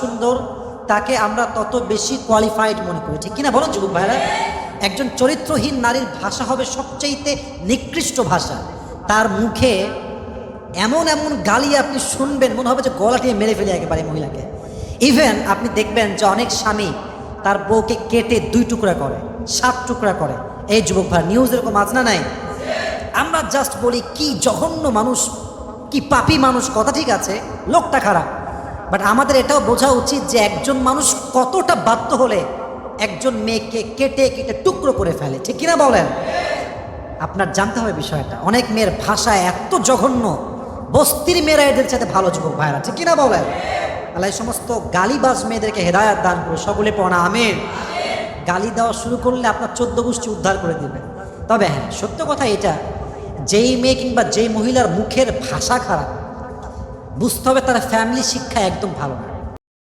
সুন্দর, তাকে আমরা তত বেশি কোয়ালিফাইড মনে করি। ঠিক কিনা বলো, যুবক ভাইরা একজন চরিত্রহীন নারীর ভাষা হবে সবচাইতে নিকৃষ্ট ভাষা। তার মুখে এমন এমন গালি আপনি শুনবেন, মনে হবে যে গলা দিয়ে মেরে ফেলে একেবারে মহিলাকে। ইভেন আপনি দেখবেন যে অনেক স্বামী তার বউকে কেটে দুই টুকরা করে, সাত টুকরা করে। এই যুবক ভাই নিউজ এরকম আজ না নাই? আমরা জাস্ট বলি, কি জঘন্য মানুষ, কি পাপী মানুষ, কথা ঠিক আছে, লোকটা খারাপ। বাট আমাদের এটাও বোঝা উচিত যে একজন মানুষ কতটা বাধ্য হলে একজন মেয়েকে কেটে কেটে টুকরো করে ফেলে। ঠিক কিনা বলেন? আপনার জানতে হবে বিষয়টা। অনেক মেয়ের ভাষা এত জঘন্য। বস্তির মেয়েরা এদের সাথে ভালো যুবক ভাইরা ঠিক কিনা বলেন? আল্লাহ সমস্ত গালিবাজ মেয়েদেরকে হেদায়াত দান করে সকলে পড়া আমের গালি দেওয়া শুরু করলে আপনার চোদ্দ গোষ্ঠী উদ্ধার করে দিবে। তবে হ্যাঁ সত্য কথা এটা। যেই মেয়ে কিংবা যেই মহিলার মুখের ভাষা খারাপ বুঝতে হবে তারা ফ্যামিলি শিক্ষা একদম ভালো না।